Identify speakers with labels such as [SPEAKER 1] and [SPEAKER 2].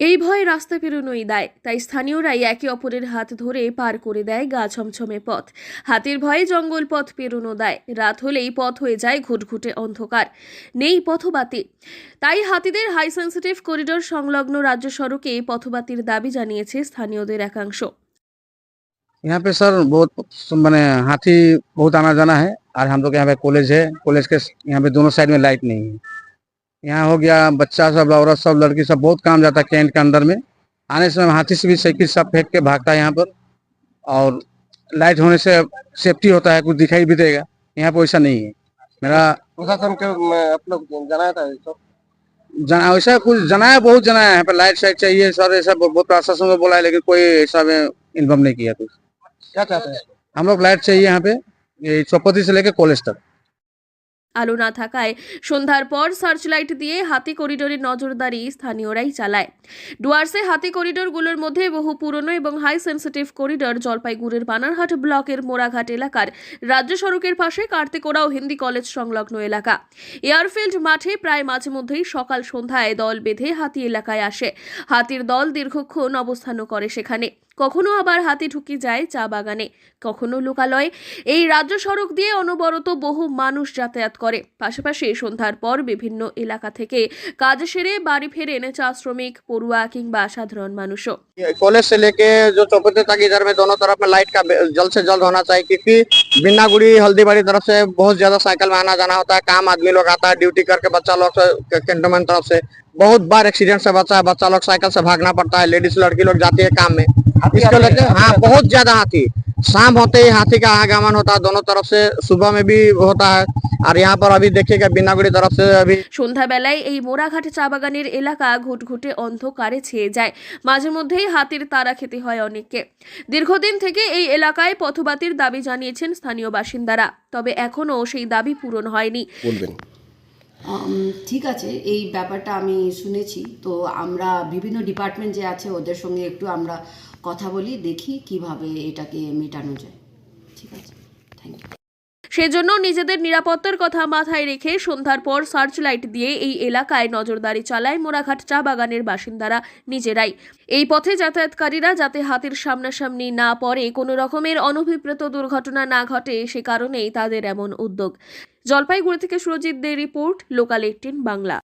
[SPEAKER 1] এই ভয়ে রাস্তা পেরোনোই দায় তাই স্থানীয়রাই একে অপরের হাত ধরে পার করে দেয় গা ছমছমে পথ হাতির ভয়ে জঙ্গল পথ পেরোনো দায় রাত হলেই পথ হয়ে যায় ঘুটঘুটে অন্ধকার নেই পথবাতি তাই হাতিদের হাই সেন্সিটিভ করিডোর সংলগ্ন রাজ্য সড়কে পথবাতির দাবি জানিয়েছে স্থানীয়দের একাংশ
[SPEAKER 2] यहाँ पे सर बहुत मैंने हाथी बहुत आना जाना है और हम लोग यहाँ पे कॉलेज है कॉलेज के यहाँ पे दोनों साइड में लाइट नहीं है यहाँ हो गया बच्चा सब औरत सब लड़की सब बहुत काम जाता है कैंट के अंदर में। आने समय हाथी से भी साइकिल सब फेंक के भागता है यहाँ पर। और लाइट होने से सेफ्टी होता है कुछ दिखाई भी देगा। यहाँ पे वैसा नहीं है। मेरा
[SPEAKER 3] प्रशासन के आप लोग जनाया था सब?
[SPEAKER 2] जना वैसा कुछ जनाया बहुत जनाया है। यहाँ पे लाइट साइट चाहिए सर ऐसा बहुत प्रशासन में बोला है लेकिन कोई ऐसा में इन्फॉर्म नहीं किया कुछ।
[SPEAKER 3] क्या चाहते हैं?
[SPEAKER 2] हम लोग लाइट चाहिए यहाँ पे चौपति से लेके कॉलेज तक।
[SPEAKER 1] আলো না থাকায় সন্ধ্যার পর সার্চ লাইট দিয়ে হাতি করিডোরে নজরদারি স্থানীয়রাই চালায়। ডুয়ার্সে হাতি করিডোরগুলোর মধ্যে বহু পুরনো এবং হাই সেন্সিটিভ করিডোর জলপাইগুড়ির বানারহাট ব্লকের মোড়াঘাট এলাকার রাজ্য সড়কের পাশে কার্তিকোড়া ও হিন্দি কলেজ সংলগ্ন এলাকা। এয়ারফিল্ড মাঠে প্রায় মাঝে মধ্যেই সকাল সন্ধ্যায় দল বেঁধে হাতি এলাকায় আসে। হাতির দল দীর্ঘক্ষণ অবস্থানও করে সেখানে। কখনো আবার হাতি ঢুকে যায় চা বাগানে কখনো লোকালয়ে এই রাজ্য সড়ক দিয়ে অনবরত বহু মানুষ যাতায়াত করে পাশাপাশি সন্ধ্যার পর বিভিন্ন এলাকা থেকে কাজ সেরে বাড়ি ফেরেন চা শ্রমিক পড়ুয়া কিংবা সাধারণ মানুষও
[SPEAKER 3] ये कॉलेज से लेके जो चौपती तक इधर में दोनों तरफ में लाइट का बे- जल्द से जल्द होना चाहिए क्योंकि बिन्नागुड़ी हल्दीबाड़ी तरफ से बहुत ज्यादा साइकिल में आना जाना होता है काम आदमी लोग आता है ड्यूटी करके बच्चा लोग से कैंटोनमेंट तरफ से बहुत बार एक्सीडेंट से बचा है बच्चा लोग साइकिल से भागना पड़ता है लेडीज लड़की लोग जाती है काम में इसको लेके हाँ बहुत ज्यादा हाथी शाम होते ही हाथी का आगमन होता है दोनों तरफ से सुबह में भी होता है और यहाँ पर अभी देखिएगा बिन्नागुड़ी तरफ से अभी
[SPEAKER 1] সন্ধ্যাবেলায় এই মোড়াঘাট চা বাগানের এলাকা ঘুটঘুটে অন্ধকারে ছেয়ে যায় মাঝে মধ্যেই হাতির তারা খেতে হয় অনেককে দীর্ঘদিন থেকে এই এলাকায় পথবাতির দাবি জানিয়েছেন স্থানীয় বাসিন্দারা তবে এখনও সেই দাবি পূরণ হয়নি
[SPEAKER 4] বলবেন
[SPEAKER 5] আম, ঠিক আছে, এই ব্যাপারটা আমি শুনেছি। তো আমরা বিভিন্ন ডিপার্টমেন্ট যে আছে, ওদের সঙ্গে একটু আমরা কথা বলি, দেখি কীভাবে এটাকে মেটানো যায়। ঠিক আছে? থ্যাংক ইউ
[SPEAKER 1] সেজন্য নিজেদের নিরাপত্তার কথা মাথায় রেখে সন্ধ্যার পর সার্চ লাইট দিয়ে এই এলাকায় নজরদারি চালায় মোরাঘাট চা বাগানের বাসিন্দারা নিজেরাই। এই পথে যাতায়াতকারীরা যাতে হাতের সামনাসামনি না পড়ে, কোনো রকমের অনভিপ্রেত দুর্ঘটনা না ঘটে, সে কারণেই তাদের এমন উদ্যোগ। জলপাইগুড়ি থেকে Surajit De report, local eighteen Bangla.